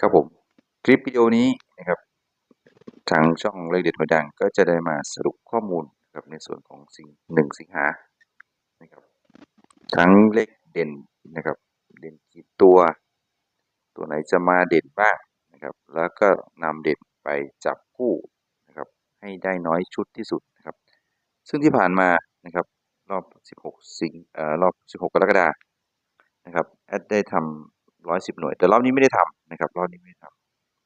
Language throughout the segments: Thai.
ครับผม คลิปวิดีโอนี้นะครับ ทางช่องเลขเด็ดหัวดังก็จะได้มาสรุปข้อมูลนะครับในส่วนของสิ่งหนึ่งสิงหานะครับ ทั้งเลขเด่นนะครับ เด่นกี่ตัว ตัวไหนจะมาเด่นบ้างนะครับ แล้วก็นำเด่นไปจับคู่นะครับ ให้ได้น้อยชุดที่สุดนะครับ ซึ่งที่ผ่านมานะครับรอบ 16 สิงเอ่อรอบ 16 กรกฎานะครับแอดได้ทำ 110หน่วย แต่รอบนี้ไม่ได้ทำนะครับ รอบนี้ไม่ได้ท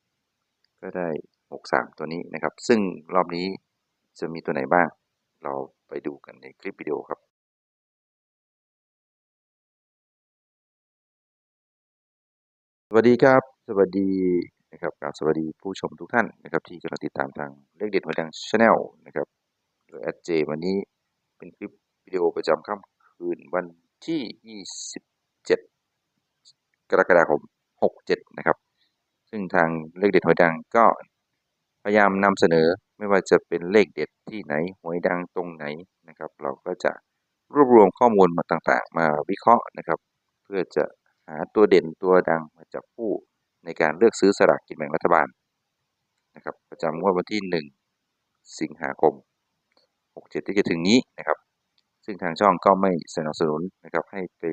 ำก็ได้63ตัวนี้นะครับ ซึ่งรอบนี้จะมีตัวไหนบ้าง เราไปดูกันในคลิปวิดีโอครับสวัสดีครับ สวัสดีนะครับกราบสวัสดีผู้ชมทุกท่านนะครับ ที่กำลังติดตามทางเลขเด็ดหัวดังชาแนลนะครับโดยแอดเจวันนี้เป็นคลิปวิดีโอประจำค่ำคืนวันที่27 กรกฎาคม 67 นะครับ ซึ่งทางเลขเด็ดหวยดังก็พยายามนำเสนอไม่ว่าจะเป็นเลขเด็ดที่ไหนหวยดังตรงไหนนะครับ เราก็จะรวบรวมข้อมูลมาต่างๆ มาวิเคราะห์นะครับ เพื่อจะหาตัวเด่นตัวดังมาจับคู่ในการเลือกซื้อสลากกินแบ่งรัฐบาลนะครับ ประจำงวดวันที่ 1 สิงหาคม 67 ที่จะถึงนี้นะครับ ซึ่งทางช่องก็ไม่สนับสนุนนะครับให้ไป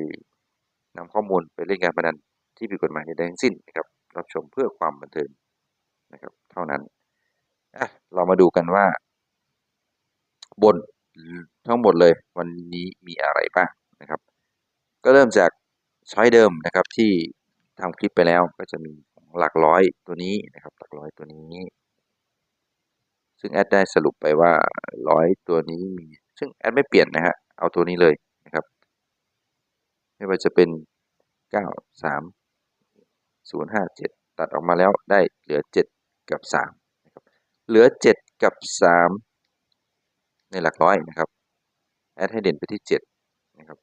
นำข้อมูลไปเล่นการพนันที่ผิดกฎหมายใดทั้งสิ้นนะครับรับชมเพื่อความบันเทิงนะครับ เท่านั้นอะเรามาดูกันว่า บนทั้งหมดเลยวันนี้มีอะไรบ้างนะครับ ก็เริ่มจากช้อยเดิมนะครับที่ทำคลิปไปแล้วก็จะมีหลักร้อยตัวนี้นะครับ หลักร้อยตัวนี้ ซึ่งแอดได้สรุปไปว่าร้อยตัวนี้มีซึ่งแอดไม่เปลี่ยนนะฮะเอาตัวนี้เลย ไม่ว่าจะเป็นเก้าสามศูนย์ห้าเจ็ดตัดออกมาแล้วได้เหลือเจ็ดกับสามนะครับเหลือเจ็ดกับสามในหลักร้อยนะครับแอดให้เด่นไปที่เจ็ดนะครับ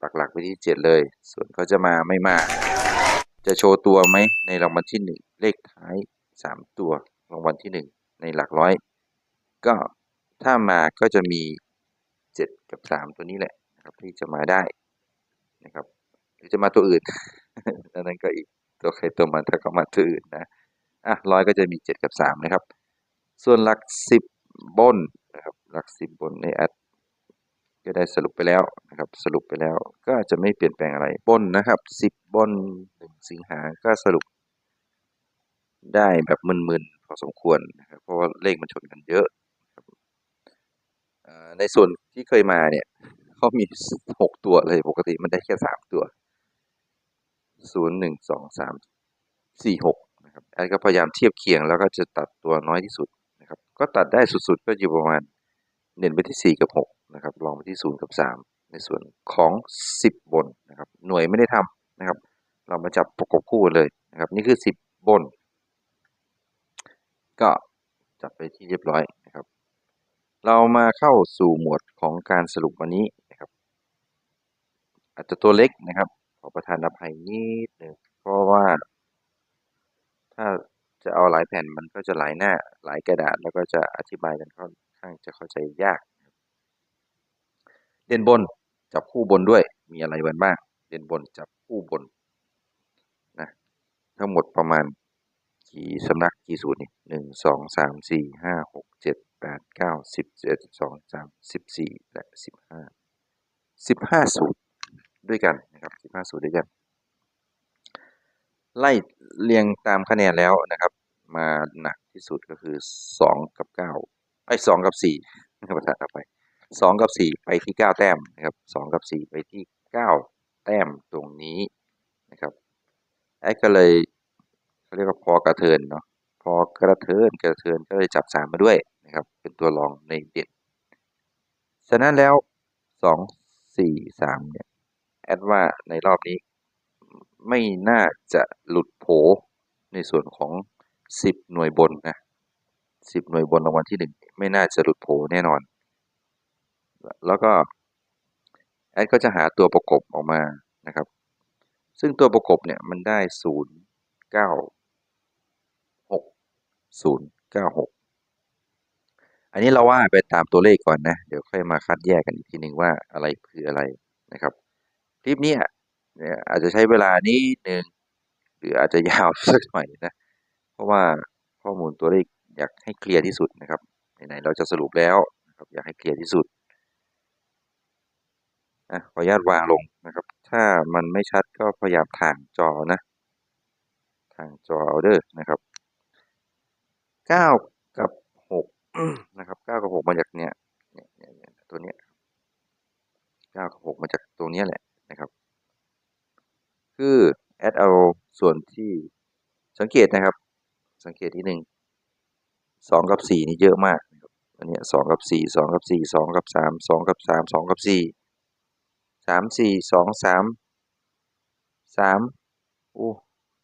ปักหลักไปที่เจ็ดเลย ส่วนเขาจะมาไม่มา จะโชว์ตัวไหมในรางวัลที่หนึ่งเลขท้ายสามตัวรางวัลที่หนึ่งในหลักร้อย ก็ถ้ามาก็จะมีเจ็ดกับสามตัวนี้แหละนะครับที่จะมาได้ นะครับ หรือจะมาตัวอื่นอันนั้นก็อีกตัวใครตัวมันถ้าเขามาตัวอื่นนะอะร้อยก็จะมีเจ็ดกับสามนะครับ ส่วนหลักสิบบนนะครับหลักสิบบนในแอดก็ได้สรุปไปแล้วนะครับ สรุปไปแล้วก็จะไม่เปลี่ยนแปลงอะไรบนนะครับสิบบนหนึ่งสิงหาก็สรุปได้แบบมึนๆพอสมควรนะครับเพราะว่าเลขมันชนกันเยอะในส่วนที่เคยมาเนี่ย เขามีหกตัวเลยปกติมันได้แค่สามตัวศูนย์หนึ่งสองสามสี่หกนะครับแอดก็พยายามเทียบเคียงแล้วก็จะตัดตัวน้อยที่สุดนะครับ ก็ตัดได้สุดๆ ก็อยู่ประมาณเน้นไปที่สี่กับหกนะครับลองไปที่ศูนย์กับสามในส่วนของสิบบนนะครับ หน่วยไม่ได้ทำนะครับ เรามาจับประกบคู่เลยนะครับ นี่คือสิบบน ก็จับไปที่เรียบร้อยนะครับ เรามาเข้าสู่หมวดของการสรุปวันนี้ อาจจะตัวเล็กนะครับ ขอประทานอภัยนิดหนึ่งเพราะว่า ถ้าจะเอาหลายแผ่นมันก็จะหลายหน้าหลายกระดาษ แล้วก็จะอธิบายกันค่อนข้างจะเข้าใจยากเด่นบนจับคู่บนด้วยมีอะไรบ้างบ้างเด่นบนจับคู่บนนะทั้งหมดประมาณกี่สำนักกี่สูตรนี่หนึ่งสองสามสี่ห้าหกเจ็ดแปดเก้าสิบเจ็ดสิบสองสามสิบสี่และสิบห้าสิบห้าสูตร ด้วยกันนะครับสิบห้าสูตรด้วยกัน ไล่เรียงตามคะแนนแล้วนะครับ มาหนักที่สุดก็คือสองกับเก้าไอ้สองกับสี่นะครับประธานต่อไปสองกับสี่ไปที่เก้าแต้มนะครับสองกับสี่ไปที่เก้าแต้มตรงนี้นะครับไอ้ก็เลยเขาเรียกว่าพอกระเทินเนาะพอกระเทินกระเทินก็เลยจับสามมาด้วยนะครับ เป็นตัวรองในเด่นฉะนั้นแล้วสองสี่สามเนี่ย แอดว่าในรอบนี้ ไม่น่าจะหลุดโผในส่วนของสิบหน่วยบนนะสิบหน่วยบนรางวัลที่หนึ่งไม่น่าจะหลุดโผแน่นอน แล้วก็แอดก็จะหาตัวประกบออกมานะครับ ซึ่งตัวประกบเนี่ยมันได้ศูนย์เก้าหกศูนย์เก้าหกอันนี้เราว่าไปตามตัวเลขก่อนนะ เดี๋ยวค่อยมาคัดแยกกันอีกทีหนึ่งว่าอะไรคืออะไรนะครับ คลิปนี้เนี่ยอาจจะใช้เวลานี้หนึ่งรืออาจจะยาวสักหน่อยนะ เพราะว่าข้อมูลตัวเลขอยากให้เคลียร์ที่สุดนะครับไหนๆเราจะสรุปแล้วนะครับอยากให้เคลียร์ที่สุดอะขออนุญาตวางลงนะครับ ถ้ามันไม่ชัดก็พยายามถ่างจอนะถ่างจอเอาเด้อนะครับเก้ากับหกนะครับเก้ากับหกมาจากเนี้ยเนี่ยเนี่ยตัวเนี้ยเก้ากับหกมาจากตรงเนี้ยแหละ นะครับ คือแอดเอาส่วนที่สังเกตนะครับ สังเกตที่หนึ่งสองกับสี่นี่เยอะมากนะครับอันนี้สองกับสี่สองกับสี่สองกับสามสองกับสามสองกับสี่สามสี่สองสามสามโอ้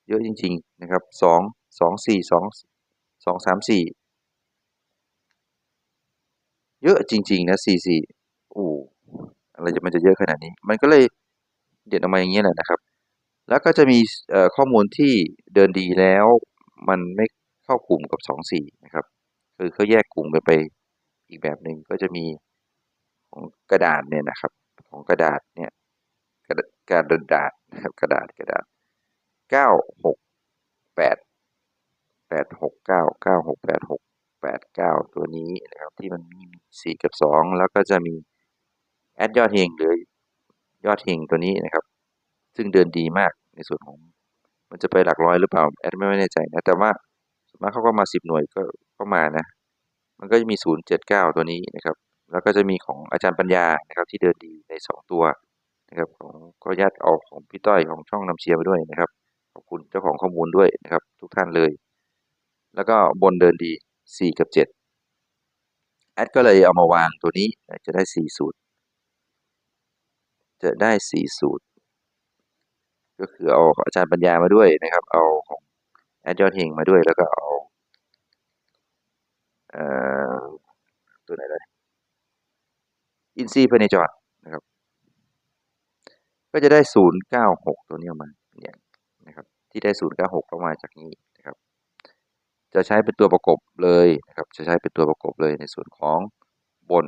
เยอะจริง ๆ นะครับสองสองสี่สองสองสามสี่เยอะจริง ๆ นะสี่สี่โอ้อะไรจะมันจะเยอะขนาดนี้ มันก็เลย เด่นออกมาอย่างนี้แหละนะครับ แล้วก็จะมีข้อมูลที่เดินดีแล้วมันไม่เข้ากลุ่มกับสองสี่นะครับ คือเขาแยกกลุ่มกันไปอีกแบบหนึ่งก็จะมีของกระดาษเนี่ยนะครับ ของกระดาษเนี่ยกระดาษกระดาษนะครับกระดาษกระดาษเก้าหกแปดแปดหกเก้าเก้าหกแปดหกแปดเก้าตัวนี้นะครับที่มันมีสี่กับสองแล้วก็จะมีแอดยอดเฮงเหรือ ยอดเฮงตัวนี้นะครับ ซึ่งเดินดีมากในส่วนของ มันจะไปหลักร้อยหรือเปล่าแอดไม่แน่ใจนะแต่ว่าส่วนมากเขาก็มาสิบหน่วยก็ก็มานะ มันก็จะมีศูนย์เจ็ดเก้าตัวนี้นะครับ แล้วก็จะมีของอาจารย์ปัญญานะครับที่เดินดีในสองตัวนะครับของขออนุญาตเอาของพี่ต้อยของช่องนำเชียร์ไปด้วยนะครับขอบคุณเจ้าของข้อมูลด้วยนะครับ ทุกท่านเลย แล้วก็บนเดินดีสี่กับเจ็ดแอดก็เลยเอามาวางตัวนี้จะได้สี่สูตร จะได้สี่สูตร ก็คือเอาอาจารย์ปัญญามาด้วยนะครับ เอาของแอดยอดเฮงมาด้วยแล้วก็เอาเอ่อตัวไหนเลยอินซีพเนจรนะครับ ก็จะได้ศูนย์เก้าหกตัวนี้ออกมาเนี่ยนะครับ ที่ได้ศูนย์เก้าหกก็มาจากนี้นะครับ จะใช้เป็นตัวประกบเลยนะครับ จะใช้เป็นตัวประกบเลยในส่วนของบน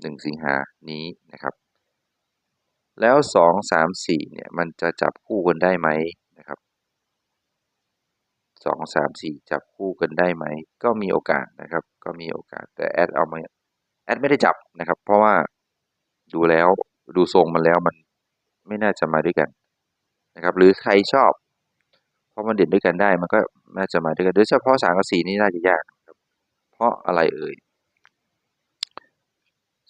หนึ่งสิงหานี้นะครับ แล้วสองสามสี่เนี่ยมันจะจับคู่กันได้ไหมนะครับสองสามสี่จับคู่กันได้ไหม ก็มีโอกาสนะครับ ก็มีโอกาสแต่แอดเอามาแอดไม่ได้จับนะครับ เพราะว่าดูแล้วดูทรงมันแล้วมันไม่น่าจะมาด้วยกันนะครับ หรือใครชอบเพราะมันเด่นด้วยกันได้มันก็น่าจะมาด้วยกันโดยเฉพาะสามกับสี่นี่น่าจะยากครับ เพราะอะไรเอ่ย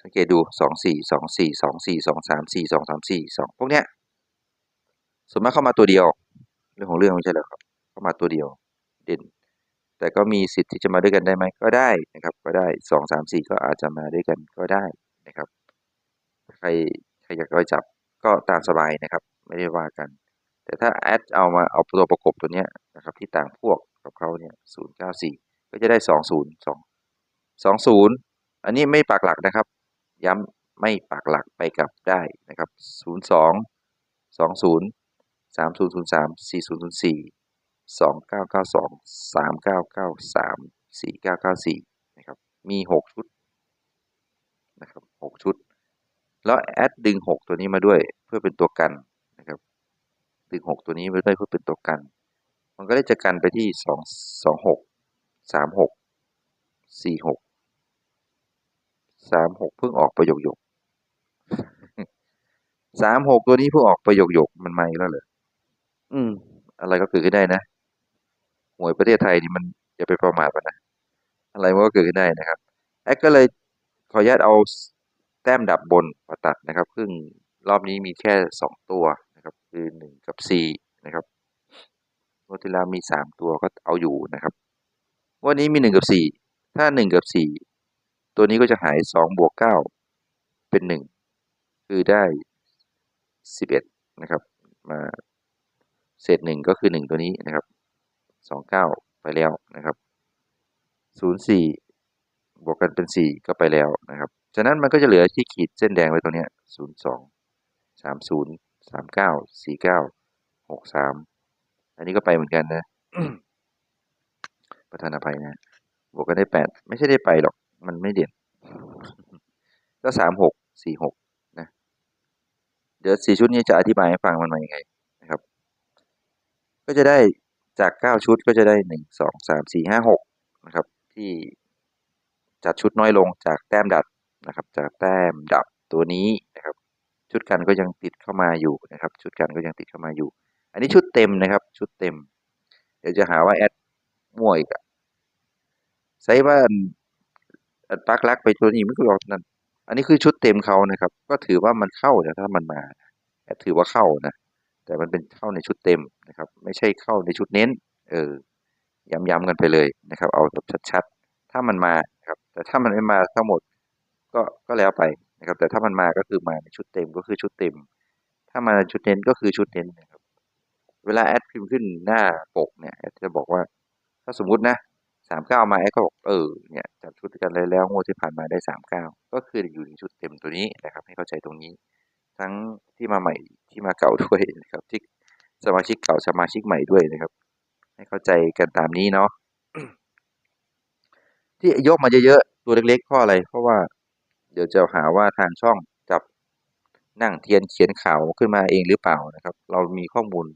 สังเกตดูสองสี่สองสี่สองสี่สองสามสี่สองสามสี่สองพวกเนี้ยส่วนมากเข้ามาตัวเดียว เรื่องของเรื่องไม่ใช่หรอครับเข้ามาตัวเดียวเด่น แต่ก็มีสิทธิ์ที่จะมาด้วยกันได้ไหมก็ได้นะครับ ก็ได้สองสามสี่ก็อาจจะมาด้วยกันก็ได้นะครับ ใครใครอยากไปจับก็ตามสบายนะครับ ไม่ได้ว่ากัน แต่ถ้าแอดเอามาเอาตัวประกบตัวเนี้ยนะครับที่ต่างพวกกับเขาเนี่ยศูนย์เก้าสี่ก็จะได้สองศูนย์สองสองศูนย์อันนี้ไม่ปักหลักนะครับ ย้ำไม่ปักหลักไปกลับได้นะครับศูนย์สองสองศูนย์สามศูนย์ศูนะครับ มีหกชุดนะครับหกชุด แล้วแอดดึงหกตัวนี้มาด้วยเพื่อเป็นตัวกันนะครับ ดึงหกตัวนี้มาด้วยเพื่อเป็นตัวกัน มันก็ได้จะกันไปที่สองสองหก สามหกสี่หกสามหกเพิ่งออกประโยคหยกสามหกตัวนี้เพิ่งออกประโยคหยกมันมาอีกแล้วเหรออืม อะไรก็เกิดขึ้นได้นะหวยประเทศไทยนี่มันอย่าไปประมาทมันนะอะไรมันก็เกิดขึ้นได้นะครับแอดก็เลยขออนุญาตเอาแต้มดับบนมาตัดนะครับซึ่งรอบนี้มีแค่สองตัวนะครับ คือหนึ่งกับสี่นะครับงวดที่แล้วมีสามตัวก็เอาอยู่นะครับ วันนี้มีหนึ่งกับสี่ถ้าหนึ่งกับสี่ ตัวนี้ก็จะหายสองบวกเก้าเป็นหนึ่งคือได้สิบเอ็ดนะครับ มาเศษหนึ่งก็คือหนึ่งตัวนี้นะครับสองเก้าไปแล้วนะครับศูนย์สี่บวกกันเป็นสี่ก็ไปแล้วนะครับ ฉะนั้นมันก็จะเหลือที่ขีดเส้นแดงไว้ตรงเนี้ยศูนย์สองสามศูนย์สามเก้าสี่เก้าหกสามอันนี้ก็ไปเหมือนกันนะประธานอภัยนะบวกกันได้แปดไม่ใช่ได้ไปหรอก มันไม่เด่น ก็สามหกสี่หกนะ เดี๋ยวสี่ชุดนี้จะอธิบายให้ฟังมันมายังไงนะครับ ก็จะได้จาก9ชุดก็จะได้1 2 3 4 5 6นะครับ ที่จัดชุดน้อยลงจากแต้มดับนะครับ จากแต้มดับตัวนี้นะครับ ชุดกันก็ยังติดเข้ามาอยู่นะครับ ชุดกันก็ยังติดเข้ามาอยู่ อันนี้ชุดเต็มนะครับ ชุดเต็ม เดี๋ยวจะหาว่าแอดมั่วอีกอะใส่ว่าอัน อันปักลักไปตัวนี้ไม่ก็บอกนั่นอันนี้คือชุดเต็มเขานะครับ ก็ถือว่ามันเข้านะถ้ามันมาแอดถือว่าเข้านะ แต่มันเป็นเข้าในชุดเต็มนะครับ ไม่ใช่เข้าในชุดเน้น เออ ย้ำๆกันไปเลยนะครับ เอาแบบชัดๆ ถ้ามันมาครับ แต่ถ้ามันไม่มาทั้งหมด ก็ก็แล้วไปนะครับ แต่ถ้ามันมาก็คือมาในชุดเต็มก็คือชุดเต็ม ถ้ามาในชุดเน้นก็คือชุดเน้นนะครับ เวลาแอดพิมพ์ขึ้นหน้าปกเนี่ยแอดจะบอกว่า ถ้าสมมุตินะ สามเก้ามาแอดก็บอกเออเนี่ยจับชุดกันเลยแล้วงวดที่ผ่านมาได้สามเก้าก็คืออยู่ในชุดเต็มตัวนี้นะครับ ให้เข้าใจตรงนี้ ทั้งที่มาใหม่ที่มาเก่าด้วยนะครับ ที่สมาชิกเก่าสมาชิกใหม่ด้วยนะครับ ให้เข้าใจกันตามนี้เนาะที่ยกมาเยอะๆตัวเล็กๆเพราะอะไร เพราะว่าเดี๋ยวจะหาว่าทางช่องจับนั่งเทียนเขียนข่าวขึ้นมาเองหรือเปล่านะครับ เรามีข้อมูล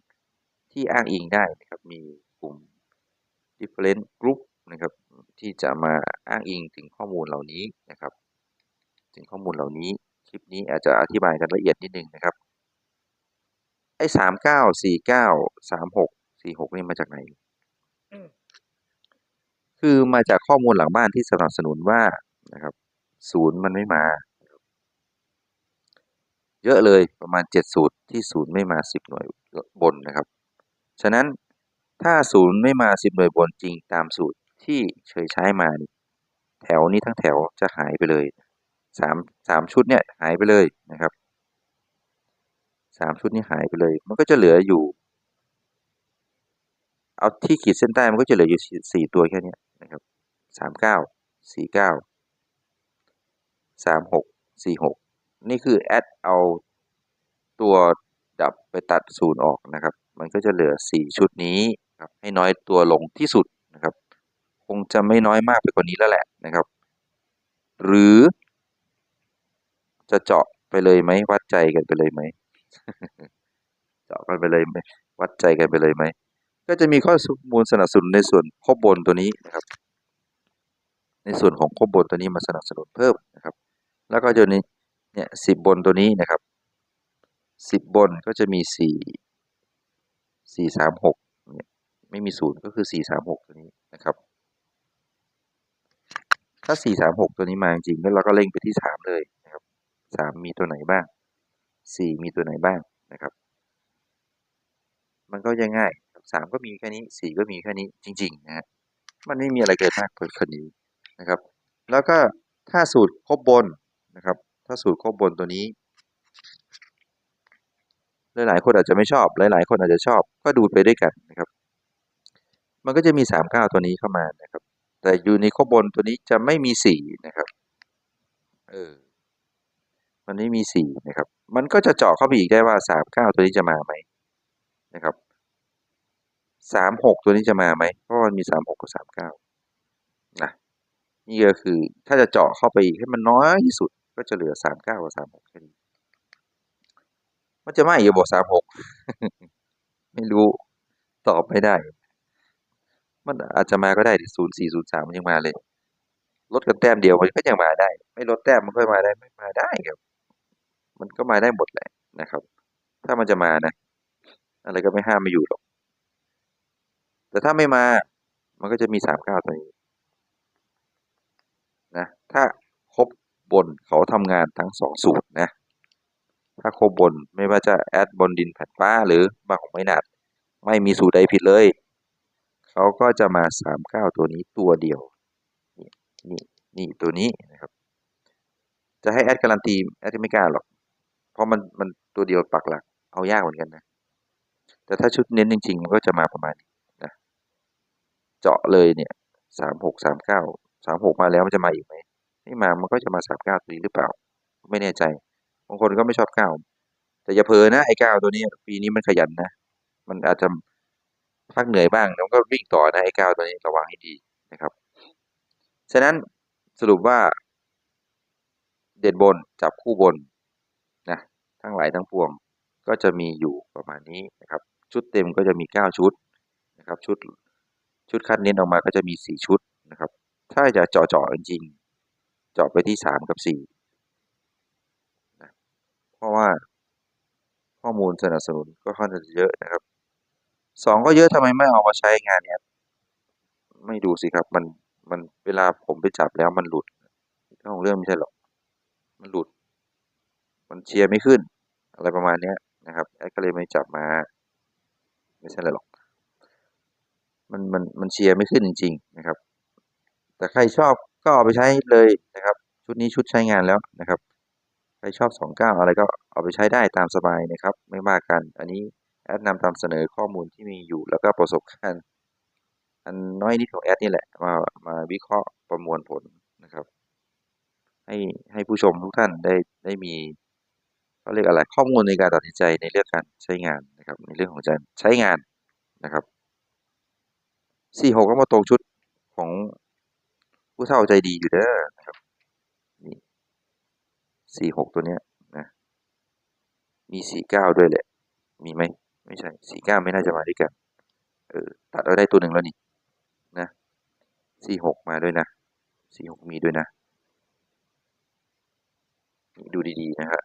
ที่อ้างอิงได้นะครับ มีกลุ่ม different group นะครับที่จะมาอ้างอิงถึงข้อมูลเหล่านี้นะครับ ถึงข้อมูลเหล่านี้คลิปนี้อาจจะอธิบายกันละเอียดนิดนึงนะครับไอ้สามเก้าสี่เก้าสามหกสี่หกนี่มาจากไหน คือมาจากข้อมูลหลังบ้านที่สนับสนุนว่านะครับศูนย์มันไม่มา เยอะเลยประมาณเจ็ดสูตรที่ศูนย์ไม่มาสิบหน่วยบนนะครับ ฉะนั้นถ้าศูนย์ไม่มาสิบหน่วยบนจริงตามสูตร ที่เคยใช้มา แถวนี้ทั้งแถวจะหายไปเลยสามสามชุดเนี่ยหายไปเลยนะครับสามชุดนี้หายไปเลย มันก็จะเหลืออยู่ เอาที่ขีดเส้นใต้มันก็จะเหลืออยู่สี่ตัวแค่นี้นะครับสามเก้าสี่เก้าสามหกสี่หกนี่คือแอดเอาตัวดับไปตัดศูนย์ออกนะครับ มันก็จะเหลือสี่ชุดนี้ครับให้น้อยตัวลงที่สุดนะครับ คงจะไม่น้อยมากไปกว่านี้แล้วแหละนะครับ หรือ จะเจาะไปเลยไหมวัดใจกันไปเลยไหมเจาะกันไปเลยไหมวัดใจกันไปเลยไหมก็จะมีข้อมูลสนับสนุนในส่วนข้อบนตัวนี้นะครับ ในส่วนของข้อบนตัวนี้มาสนับสนุนเพิ่มนะครับ แล้วก็จะนี้เนี่ยสิบบนตัวนี้นะครับสิบบนก็จะมีสี่สี่สามหกเนี่ยไม่มีศูนย์ก็คือสี่สามหกตัวนี้นะครับ ถ้าสี่สามหกตัวนี้มาจริงๆแล้วเราก็เล่งไปที่สามเลยนะครับสามมีตัวไหนบ้างสี่มีตัวไหนบ้างนะครับ มันก็ยังง่ายสามก็มีแค่นี้สี่ก็มีแค่นี้จริงๆนะฮะมันไม่มีอะไรเกินมากเกินคนนี้นะครับ แล้วก็ถ้าสูตรครบบนนะครับ ถ้าสูตรครบบนตัวนี้ หลายๆคนอาจจะไม่ชอบ หลายๆ คนอาจจะชอบ ก็ดูไปด้วยกันนะครับ มันก็จะมีสามเก้าตัวนี้เข้ามานะครับ แต่อยู่ในข้อบนตัวนี้จะไม่มีสี่นะครับ เออ มันไม่มีสี่นะครับ มันก็จะเจาะเข้าไปอีกได้ว่าสามเก้าตัวนี้จะมาไหมนะครับสามหกตัวนี้จะมาไหมเพราะมันมีสามหกกับสามเก้านะนี่ก็คือถ้าจะเจาะเข้าไปอีกให้มันน้อยที่สุดก็จะเหลือสามเก้ากับสามหกแค่นี้มันจะไม่อยู่บอกสามหกไม่รู้ตอบไม่ได้ มันอาจจะมาก็ได้ศูนย์สี่ศูนย์สามมันยังมาเลย ลดกันแต้มเดียวมันก็ยังมาได้ ไม่ลดแต้มมันก็มาได้ไม่มาได้ครับ มันก็มาได้หมดแหละนะครับ ถ้ามันจะมานะ อะไรก็ไม่ห้ามไม่อยู่หรอก แต่ถ้าไม่มา มันก็จะมีสามเก้าตัวนี้นะ ถ้าครบบนเขาทำงานทั้งสองสูตรนะ ถ้าครบบนไม่ว่าจะแอดบนดินแผ่นฟ้าหรือบางของไม่นัด ไม่มีสูตรใดผิดเลย เขาก็จะมาสามเก้าตัวนี้ตัวเดียว นี่นี่นี่ตัวนี้นะครับ จะให้แอดการันตีแอดไม่กล้าหรอก เพราะมันมันตัวเดียวปักหลัก เอายากเหมือนกันนะ แต่ถ้าชุดเน้นจริง ๆ มันก็จะมาประมาณนี้นะ เจาะเลยเนี่ยสามหกสามเก้าสามหกมาแล้วมันจะมาอีกไหมไม่มา มันก็จะมาสามเก้าตัวนี้หรือเปล่า ไม่แน่ใจ บางคนก็ไม่ชอบเก้าแต่อย่าเพลินนะไอ้เก้าตัวนี้ ปีนี้มันขยันนะ มันอาจจะ พักเหนื่อยบ้างแล้วก็วิ่งต่อนะไอ้เก้าตัวนี้ระวังให้ดีนะครับ ฉะนั้นสรุปว่า เด่นบนจับคู่บนนะทั้งหลายทั้งปวงก็จะมีอยู่ประมาณนี้นะครับ ชุดเต็มก็จะมีเก้าชุดนะครับ ชุดชุดคัดเน้นออกมาก็จะมีสี่ชุดนะครับ ถ้าจะเจาะเจาะจริงๆเจาะไปที่สามกับสี่นะเพราะว่าข้อมูลสนับสนุนก็ค่อนข้างจะเยอะนะครับ สองก็เยอะทำไมไม่เอามาใช้งานเนี้ยไม่ดูสิครับมันมันเวลาผมไปจับแล้วมันหลุดเรื่องของเรื่องไม่ใช่หรอกมันหลุด มันเชียร์ไม่ขึ้น อะไรประมาณเนี้ยนะครับแอดก็เลยไม่จับมา ไม่ใช่อะไรหรอก มันมันมันเชียร์ไม่ขึ้นจริง ๆ นะครับ แต่ใครชอบก็เอาไปใช้เลยนะครับ ชุดนี้ชุดใช้งานแล้วนะครับ ใครชอบสองเก้าอะไรก็เอาไปใช้ได้ตามสบายนะครับ ไม่ว่ากัน อันนี้ แอดนำตามเสนอข้อมูลที่มีอยู่แล้วก็ประสบการณ์อันน้อยนิดของแอดนี่แหละมามาวิเคราะห์ประมวลผลนะครับ ให้ให้ผู้ชมทุกท่านได้ได้มีเขาเรียกอะไรข้อมูลในการตัดสินใจในเรื่องการใช้งานนะครับ ในเรื่องของการใช้งานนะครับสี่หกก็มาตรงชุดของผู้เฒ่าใจดีอยู่เด้อนะครับนี่สี่หกตัวเนี้ยนะมีสี่เก้าด้วยแหละ มีไหม ไม่ใช่สี่เก้าไม่น่าจะมาด้วยกัน เออตัดเอาได้ตัวหนึ่งแล้วนี่นะสี่หกมาด้วยนะสี่หกมีด้วยนะ ดูดีๆนะครับ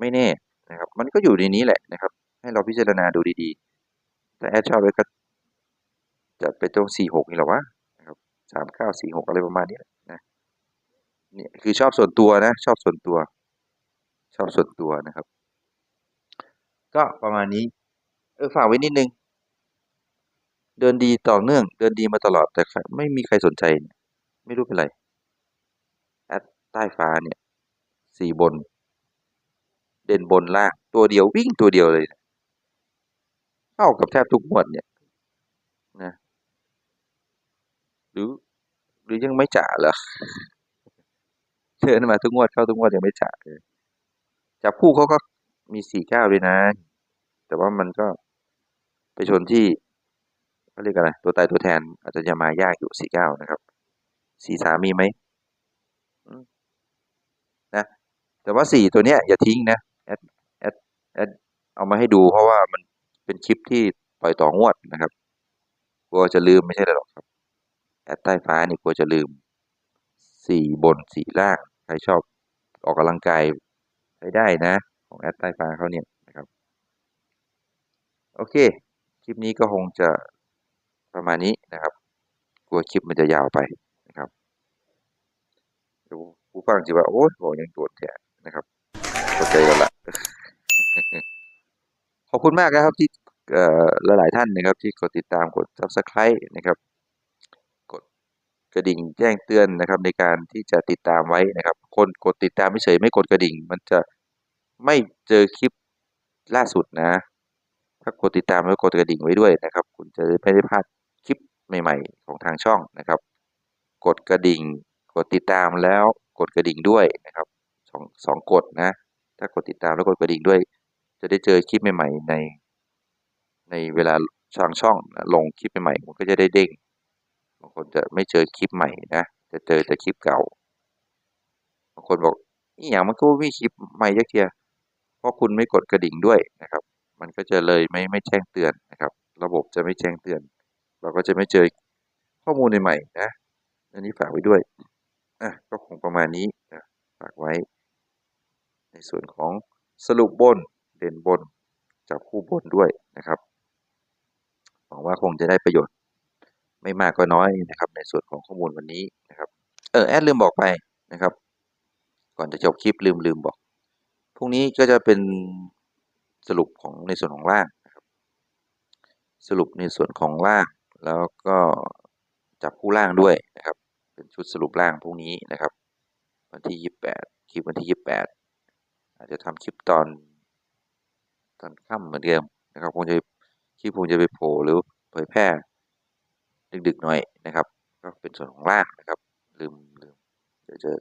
ไม่แน่นะครับ มันก็อยู่ในนี้แหละนะครับ ให้เราพิจารณาดูดีๆ แต่แอดชอบไว้ก็จะไปตรงสี่หกนี่หรอวะนะครับสามเก้าสี่หกอะไรประมาณนี้แหละนะนี่คือชอบส่วนตัวนะ ชอบส่วนตัว ชอบส่วนตัวนะครับ ก็ประมาณนี้ เออฝากไว้นิดนึง เดินดีต่อเนื่อง เดินดีมาตลอดแต่ไม่มีใครสนใจเนี่ยไม่รู้เป็นไรแอดใต้ฟ้าเนี่ยสี่บน เด่นบนล่าง ตัวเดียววิ่งตัวเดียวเลย เข้ากับแทบทุกงวดเนี่ยนะหรือหรือยังไม่จ่าเหรอเชิญมาทุกงวดเข้าทุกงวดยังไม่จ่าเลยจับคู่เขาก็มีสี่เก้าด้วยนะ แต่ว่ามันก็ ไปชนที่เขาเรียกอะไรตัวตายตัวแทน อาจจะยังมายากอยู่สี่เก้านะครับสี่สามมีไหมนะแต่ว่าสี่ตัวเนี้ยอย่าทิ้งนะแอดแอดแอดเอามาให้ดูเพราะว่ามันเป็นคลิปที่ปล่อยต่องวดนะครับกลัวจะลืมไม่ใช่หรอกครับแอดใต้ฟ้านี่กลัวจะลืมสี่บนสี่ล่างใครชอบออกกำลังกายใช้ได้นะ ของแอดใต้ฟ้าเขาเนี่ยนะครับ โอเค คลิปนี้ก็คงจะประมาณนี้นะครับ กลัวคลิปมันจะยาวไปนะครับดูผู้ฟังจะว่าโอ้ยบอกยังโดดแท้นะครับเข้าใจกันละขอบคุณมากนะครับที่หลายๆท่านนะครับ ที่กดติดตามกด subscribe นะครับ กดกระดิ่งแจ้งเตือนนะครับ ในการที่จะติดตามไว้นะครับ คนกดติดตามไม่เฉยไม่กดกระดิ่ง มันจะไม่เจอคลิปล่าสุดนะ ถ้ากดติดตามแล้วกดกระดิ่งไว้ด้วยนะครับ คุณจะไม่ได้พลาดคลิปใหม่ ๆ ของทางช่องนะครับ กดกระดิ่ง กดติดตามแล้วกดกระดิ่งด้วยนะครับสองสองกดนะ ถ้ากดติดตามแล้วกดกระดิ่งด้วย จะได้เจอคลิปใหม่ ๆ ใน ในเวลาทางช่องลงคลิปใหม่ๆมันก็จะได้เด้งบางคนจะไม่เจอคลิปใหม่นะจะเจอแต่คลิปเก่าบางคนบอกนี่อย่างมันก็ไม่มีคลิปใหม่ยักเทียเพราะคุณไม่กดกระดิ่งด้วยนะครับ มันก็จะเลยไม่ไม่แจ้งเตือนนะครับ ระบบจะไม่แจ้งเตือน เราก็จะไม่เจอข้อมูลใหม่ๆนะอันนี้ฝากไว้ด้วยอะก็คงประมาณนี้นะฝากไว้ ในส่วนของสรุปบนเด่นบนจับคู่บนด้วยนะครับหวังว่าคงจะได้ประโยชน์ ไม่มากก็น้อยนะครับ ในส่วนของข้อมูลวันนี้นะครับ เออแอดลืมบอกไปนะครับ ก่อนจะจบคลิปลืมลืมบอกพรุ่งนี้ก็จะเป็น สรุปของในส่วนของล่างนะครับสรุปในส่วนของล่าง แล้วก็จับคู่ล่างด้วยนะครับ เป็นชุดสรุปล่างพรุ่งนี้นะครับ วันที่ยี่แปดคลิปวันที่ยี่แปดอาจจะทำคลิปตอนตอนค่ำเหมือนเดิมนะครับคงจะคลิปคงจะไปโผล่หรือเผยแพร่ดึกๆหน่อยนะครับ ก็เป็นส่วนของล่างนะครับ ลืมลืมเดี๋ยวจะ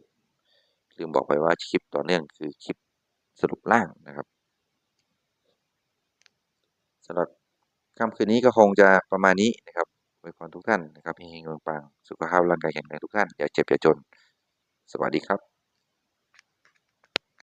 ลืมบอกไปว่าคลิปต่อเนื่องคือคลิปสรุปล่างนะครับ สำหรับค่ำคืนนี้ก็คงจะประมาณนี้นะครับอวยพรทุกท่านนะครับเฮงๆปังๆสุขภาพร่างกายแข็งแรงทุกท่านอย่าเจ็บอย่าจน สวัสดีครับ